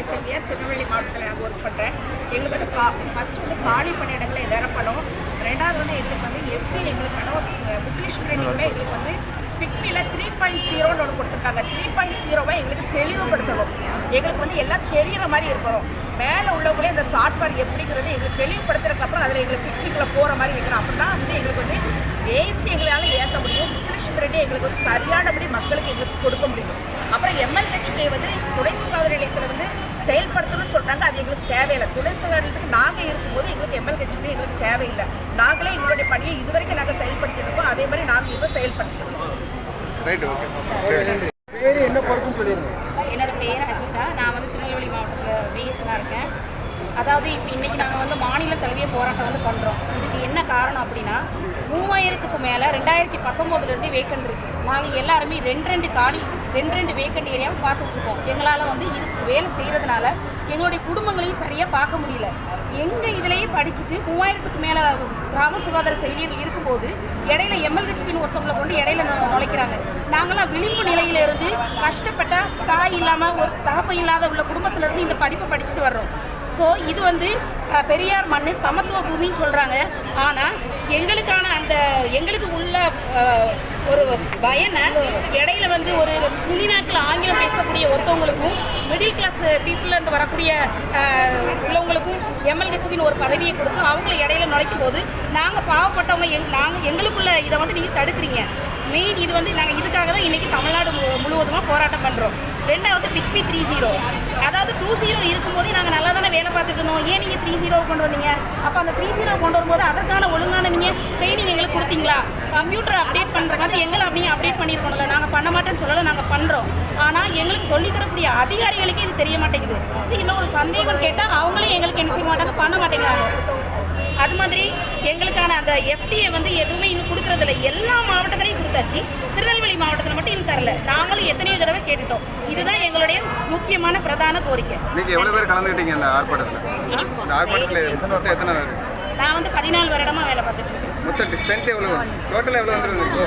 ஹெச்எம்பிஏ திருநெல்வேலி மாவட்டத்தில் நாங்கள் ஒர்க் பண்ணுறேன் எங்களுக்கு வந்து கா ஃபஸ்ட்டு வந்து காலி பணியிடங்களை நிரப்பணும் ரெண்டாவது வந்து எங்களுக்கு வந்து எப்படி எங்களுக்கான முக்லீஷ் பிரிண்டிங்கில் எங்களுக்கு வந்து பிக்மியில் த்ரீ பாயிண்ட் ஜீரோன்னு ஒன்று கொடுத்துருக்காங்க. த்ரீ பாயிண்ட் ஜீரோவை எங்களுக்கு தெளிவுபடுத்தணும். எங்களுக்கு வந்து எல்லாம் தெரிகிற மாதிரி இருக்கணும். மேலே உள்ளவங்களே இந்த சாஃப்ட்வேர் எப்படிங்கிறது எங்களுக்கு தெளிவுபடுத்துறதுக்கப்புறம் அதில் எங்களுக்கு பிக்னிக்கில் போகிற மாதிரி இருக்கணும் அப்போ தான் வந்து எங்களுக்கு வந்து எய்ட்ஸ் எங்களால் ஏற்ற முடியும். புக்லிஷ் பிரிண்டி எங்களுக்கு வந்து சரியானபடி மக்களுக்கு எங்களுக்கு கொடுக்க முடியும். அப்புறம் எம்எல்ஹெச்கே வந்து துணை சுகாதார நிலையத்தில் வந்து செயல்படுத்தணும்னு சொல்றாங்க. அது எங்களுக்கு தேவையில்லை. துணை சுகாதாரத்துக்கு நாங்கள் இருக்கும்போது எங்களுக்கு எம்எல்ஹெச்கே எங்களுக்கு தேவையில்லை. நாங்களே எங்களுடைய பணியை இதுவரைக்கும் நாங்கள் செயல்படுத்திட்டு இருக்கோம். அதே மாதிரி நாங்கள் இப்போ பேர் என்ன பொறுப்புன்னு சொல்லிடுங்க. என்னோட பேர் அஜிதா. நான் வந்து திருநெல்வேலி மாவட்டத்தில் பிஹெச்னா இருக்கேன். அதாவது இப்போ இன்றைக்கி நாங்கள் வந்து மாநில தழுவிய போராட்டம் வந்து பண்ணுறோம் இதுக்கு என்ன காரணம் அப்படின்னா மூவாயிரத்துக்கு மேலே ரெண்டாயிரத்தி பத்தொம்போதுலேருந்து வேக்கண்ட் இருக்குது நாங்கள் எல்லாருமே ரெண்டு ரெண்டு காலி ரெண்டு ரெண்டு வேக்கண்ட் ஏரியாவும் பார்த்துட்ருக்கோம். எங்களால் வந்து இது வேலை செய்கிறதுனால எங்களுடைய குடும்பங்களையும் சரியாக பார்க்க முடியல. எங்கள் இதுலேயே படிச்சுட்டு மூவாயிரத்துக்கு மேலே கிராம சுகாதார செவிலியர்கள் இருக்கும்போது இடையில எம்எல்ஹெச்பின்னு ஒருத்தவங்களை கொண்டு இடையில நுழைக்கிறாங்க. நாங்களாம் விளிம்பு நிலையிலிருந்து கஷ்டப்பட்ட தாய் இல்லாமல் ஒரு தகப்பம் இல்லாத உள்ள குடும்பத்திலேருந்து இந்த படிப்பை படிச்சுட்டு வர்றோம். ஸோ இது வந்து பெரியார் மண் சமத்துவ பூமின்னு சொல்கிறாங்க ஆனால் எங்களுக்கான அந்த எங்களுக்கு உள்ள ஒரு பயனை இடையில வந்து ஒரு துணிநாட்டில் ஆங்கிலம் பேசக்கூடிய ஒருத்தவங்களுக்கும் மிடில் கிளாஸ் பீப்புளில் வரக்கூடிய உள்ளவங்களுக்கும் எம்எல்ஹெச்பின்னு ஒரு பதவியை கொடுத்து அவங்கள இடையில நுழைக்கும் போது நாங்கள் பாவப்பட்டவங்க எங் நாங்கள் எங்களுக்குள்ள இதை வந்து நீங்கள் தடுக்கிறீங்க. மெயின் இது வந்து நாங்கள் இதுக்காக தான் இன்றைக்கி தமிழ்நாடு மு- முழுவதுமாக போராட்டம் பண்ணுறோம் ரெண்டாவது பிக்பி த்ரீ ஜீரோ அதாவது டூ ஜீரோ இருக்கும்போதே நாங்கள் நல்லா தானே வேலை பார்த்துட்டு இருந்தோம். ஏன் நீங்கள் த்ரீ ஜீரோ கொண்டு வந்தீங்க? அப்போ அந்த த்ரீ ஜீரோ கொண்டு வரும்போது அதற்கான ஒழுங்கான நீங்கள் ட்ரைனிங் எங்களுக்கு கொடுத்தீங்களா? கம்ப்யூட்டர் அப்டேட் பண்ணுற மாதிரி எங்களை அப்படியே அப்டேட் பண்ணியிருக்கணும்ல பண்ண மாட்டேன்னு சொல்லலை நாங்கள் பண்ணுறோம் ஆனால் எங்களுக்கு சொல்லித் தரக்கூடிய அதிகாரிகளுக்கே இது தெரிய மாட்டேங்குது சரி இன்னும் ஒரு சந்தேகம் கேட்டால் அவங்களே எங்களுக்கு என்ன செய்ய மாட்டாங்க பண்ண மாட்டேங்கிறாங்க. அது மாதிரி எங்களுக்கான அந்த எஃப்டிஏ வந்து எதுவுமே இன்னும் கொடுக்கறதில்ல. எல்லா மாவட்டத்திலையும் கொடுத்தாச்சு. திருநெல்வேலி மாவட்டத்தில் மட்டும் இன்னும் தரல. நாங்களும் எத்தனையோ தடவை கேட்டுட்டோம். இதுதான் எங்களுடைய முக்கியமான பிரதான கோரிக்கை. இன்னைக்கு எவ்வளோ பேர் கலந்துக்கிட்டீங்க இந்த ஆர்ப்பாட்டத்தில் நான் வந்து பதினாலு வருடமா மொத்தம் ஸ்ட்ரென்த் எவ்வளோ டோட்டல் எவ்வளோ வந்துருந்தீங்க